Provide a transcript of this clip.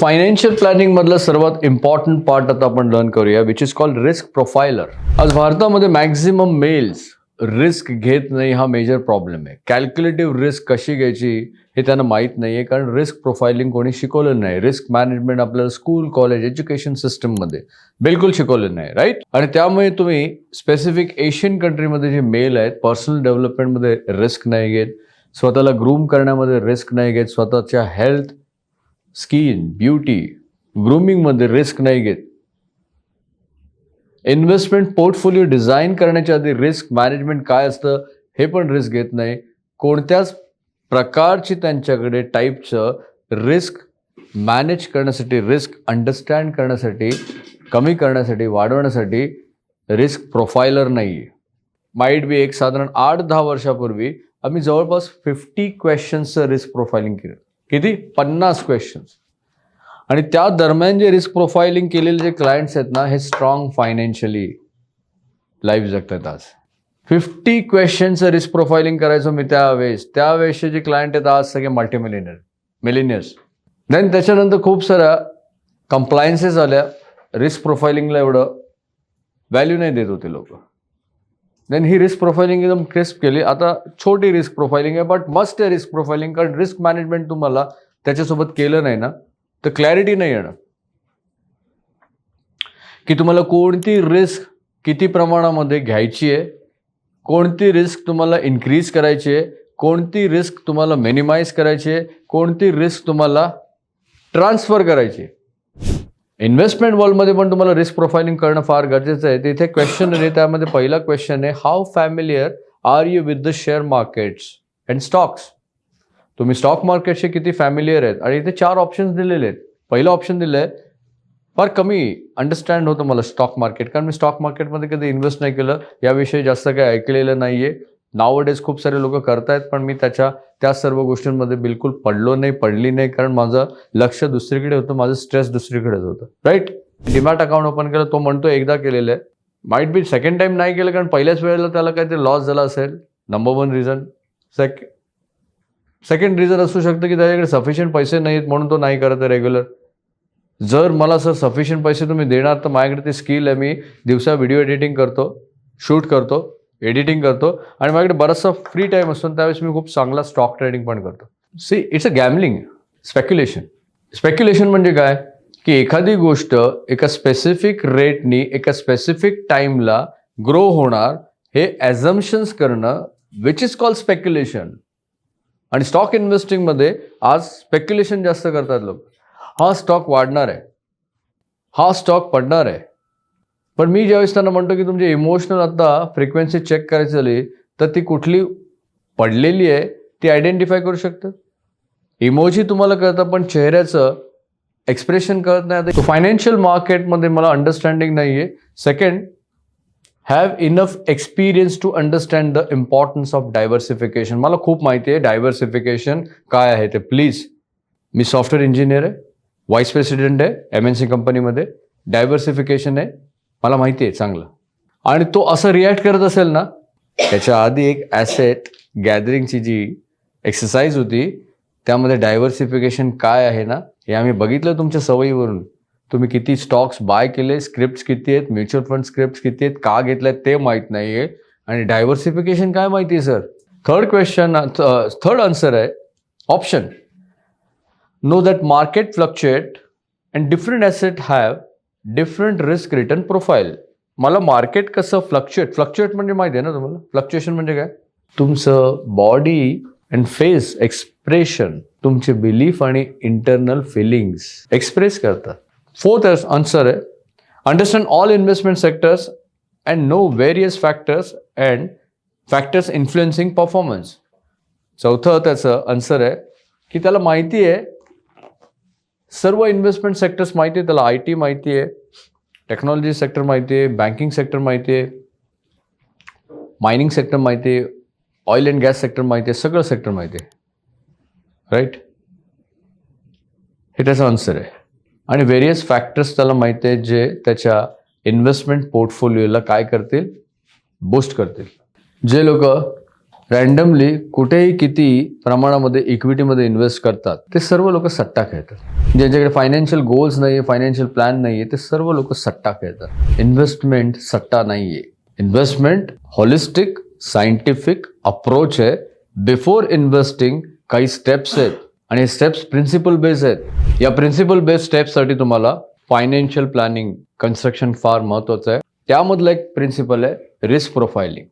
Financial planning मधलं सर्वात important part आता आपण लर्न करूया which is called risk profiler आज भारतामध्ये मॅक्झिमम मेल्स रिस्क घेत नाही हा मेजर प्रॉब्लेम आहे. कॅल्क्युलेटिव्ह रिस्क कशी घ्यायची हे त्यांना माहीत नाही आहे कारण रिस्क प्रोफायलिंग कोणी शिकवलं नाही. रिस्क मॅनेजमेंट आपल्याला स्कूल कॉलेज एज्युकेशन सिस्टममध्ये बिलकुल शिकवलं नाही राईट आणि त्यामुळे तुम्ही स्पेसिफिक एशियन कंट्रीमध्ये जे मेल आहेत पर्सनल डेव्हलपमेंटमध्ये रिस्क नाही घेत. स्वतःला ग्रूम करण्यामध्ये रिस्क नाही घेत. स्वतःच्या हेल्थ स्किन ब्युटी ग्रूमिंगमध्ये रिस्क नाही घेत. इन्व्हेस्टमेंट पोर्टफोलिओ डिझाईन करण्याच्या आधी रिस्क मॅनेजमेंट काय असतं हे पण रिस्क घेत नाही. कोणत्याच प्रकारची त्यांच्याकडे टाईपचं रिस्क मॅनेज करण्यासाठी रिस्क अंडरस्टँड करण्यासाठी कमी करण्यासाठी वाढवण्यासाठी रिस्क प्रोफायलर नाही. आहे माईट बी एक साधारण आठ दहा वर्षापूर्वी आम्ही जवळपास फिफ्टी क्वेश्चन्सचं रिस्क प्रोफायलिंग केलं. किती? पन्नास क्वेश्चन्स आणि त्या दरम्यान जे रिस्क प्रोफायलिंग केलेले जे क्लायंट्स आहेत ना हे स्ट्रॉंग फायनान्शियली लाईफ जगतात आज. फिफ्टी क्वेश्चनचं रिस्क प्रोफायलिंग करायचो मी त्यावेळेस. त्यावेळेसचे जे क्लायंट आहेत आज सगळे मल्टीमिलिनियर मिलिनियर्स देन त्याच्यानंतर खूप साऱ्या कंप्लायन्सेस आल्या. रिस्क प्रोफायलिंगला एवढं व्हॅल्यू नाही देत होते लोक. देन ही रिस्क प्रोफायलिंग एकदम क्रिस्प केली. आता छोटी रिस्क प्रोफायलिंग आहे बट मस्ट आहे रिस्क प्रोफायलिंग कारण रिस्क मॅनेजमेंट तुम्हाला त्याच्यासोबत केलं नाही ना तर क्लॅरिटी नाही येणार. की तुम्हाला कोणती रिस्क किती प्रमाणामध्ये घ्यायची आहे कोणती रिस्क तुम्हाला इन्क्रीज करायची आहे कोणती रिस्क तुम्हाला मिनिमाइज करायची आहे कोणती रिस्क तुम्हाला ट्रान्सफर करायची आहे. इन्व्हेस्टमेंट वर्ल्डमध्ये पण तुम्हाला रिस्क प्रोफाइलिंग करणं फार गरजेचं आहे. तिथे क्वेश्चन आहे त्यामध्ये पहिला क्वेश्चन आहे how familiar are you with the share markets and stocks तुम्ही स्टॉक मार्केटचे किती फॅमिलियर आहेत? आणि इथे चार ऑप्शन्स दिलेले आहेत. पहिलं ऑप्शन दिलं आहे फार कमी अंडरस्टँड होतं मला स्टॉक मार्केट कारण मी स्टॉक मार्केटमध्ये कधी इन्व्हेस्ट नाही केलं. याविषयी जास्त काही ऐकलेलं नाही आहे नावडेज खूप सारे लोक करतायत पण मी त्याच्या त्या सर्व गोष्टींमध्ये बिलकुल पडलो नाही पडली नाही कारण माझं लक्ष दुसरीकडे होतं माझं स्ट्रेस दुसरीकडेच होतं. राईट डिमॅट अकाउंट ओपन केलं तो म्हणतो एकदा केलेलं आहे. माईट बी सेकंड टाइम नाही केलं कारण पहिल्याच वेळेला त्याला काहीतरी लॉस झाला असेल. Number one reason sec second reason असू शकतं की त्याच्याकडे सफिशियंट पैसे नाहीत म्हणून तो नाही करत आहे रेग्युलर जर मला सर सफिशियंट पैसे तुम्ही देणार तर माझ्याकडे ते स्किल आहे. मी दिवसा व्हिडिओ एडिटिंग करतो शूट करतो. एडिटिंग करतो आणि माझ्याकडे बराचसा फ्री टाईम असतो त्यावेळेस मी खूप चांगला स्टॉक ट्रेडिंग पण करतो. See it's a gambling speculation speculation म्हणजे काय? की एखादी गोष्ट एका स्पेसिफिक रेटनी एका स्पेसिफिक टाईमला ग्रो होणार हे ॲझम्शन्स करणं विच इज कॉल स्पेक्युलेशन आणि स्टॉक इन्व्हेस्टिंगमध्ये आज स्पेक्युलेशन जास्त करतात लोक. हा स्टॉक वाढणार आहे. हा स्टॉक पडणार आहे. पण मी ज्यावेळेस त्यांना म्हणतो की तुमची इमोशनल आता फ्रिक्वेन्सी चेक करायची झाली तर ती कुठली पडलेली आहे ती आयडेंटिफाय करू शकतं? इमोजी तुम्हाला कळतं पण चेहऱ्याचं एक्सप्रेशन कळत नाही. आता फायनान्शियल मार्केटमध्ये मला अंडरस्टँडिंग नाही आहे second have enough experience to understand the importance of diversification मला खूप माहिती आहे डायव्हर्सिफिकेशन काय आहे ते. प्लीज मी सॉफ्टवेअर इंजिनियर आहे व्हाईस प्रेसिडेंट आहे एम एन सी कंपनीमध्ये डायव्हर्सिफिकेशन आहे. मला माहिती आहे चांगलं. आणि तो असं रिॲक्ट करत असेल ना त्याच्या आधी एक ॲसेट गॅदरिंगची जी एक्सरसाइज होती त्यामध्ये डायव्हर्सिफिकेशन काय आहे ना हे आम्ही बघितलं तुमच्या सवयीवरून. तुम्ही किती स्टॉक्स बाय केले स्क्रिप्ट किती आहेत म्युच्युअल फंड स्क्रिप्ट किती आहेत का घेतल्यात ते माहीत नाही आहे आणि डायव्हर्सिफिकेशन काय माहिती आहे sir third question third answer आहे option know that market fluctuate and different asset have different risk return profile मला मार्केट कसं फ्लक्च्युएट फ्लक्च्युएट म्हणजे माहिती आहे ना तुम्हाला? फ्लक्च्युएशन म्हणजे काय? तुमचं बॉडी अँड फेस एक्सप्रेशन तुमचे बिलीफ आणि इंटरनल फिलिंग्स एक्सप्रेस करतात. फोर्थ आन्सर आहे understand all investment sectors and know various factors and factors influencing performance चौथं त्याचं आन्सर आहे की त्याला माहिती आहे सर्व इन्व्हेस्टमेंट सेक्टर्स माहिती आहे त्याला आय टी माहिती आहे टेक्नॉलॉजी सेक्टर माहिती आहे बँकिंग सेक्टर माहिती आहे मायनिंग सेक्टर माहिती आहे ऑइल अँड गॅस सेक्टर माहिती आहे सगळं सेक्टर माहिती आहे. राईट हे त्याचं आन्सर आहे. आणि व्हेरियस फॅक्टर्स त्याला माहिती आहेत जे त्याच्या इन्व्हेस्टमेंट पोर्टफोलिओला काय करतील? बूस्ट करतील. जे लोक रॅन्डमली कुठेही किती प्रमाणामध्ये इक्विटीमध्ये इन्व्हेस्ट करतात ते सर्व लोक सट्टा खेळतात. ज्यांच्याकडे फायनान्शियल गोल्स नाही आहे फायनान्शियल प्लॅन नाही आहे ते सर्व लोक सट्टा खेळतात. इन्व्हेस्टमेंट सट्टा नाही आहे इन्व्हेस्टमेंट हॉलिस्टिक सायंटिफिक अप्रोच आहे. बिफोर इन्व्हेस्टिंग काही स्टेप्स आहेत. आणि स्टेप्स प्रिन्सिपल बेस्ड आहेत. या प्रिन्सिपल बेस्ड स्टेप्ससाठी तुम्हाला फायनान्शियल प्लॅनिंग कन्स्ट्रक्शन फार महत्वाचं आहे. त्यामधलं एक प्रिन्सिपल आहे रिस्क प्रोफायलिंग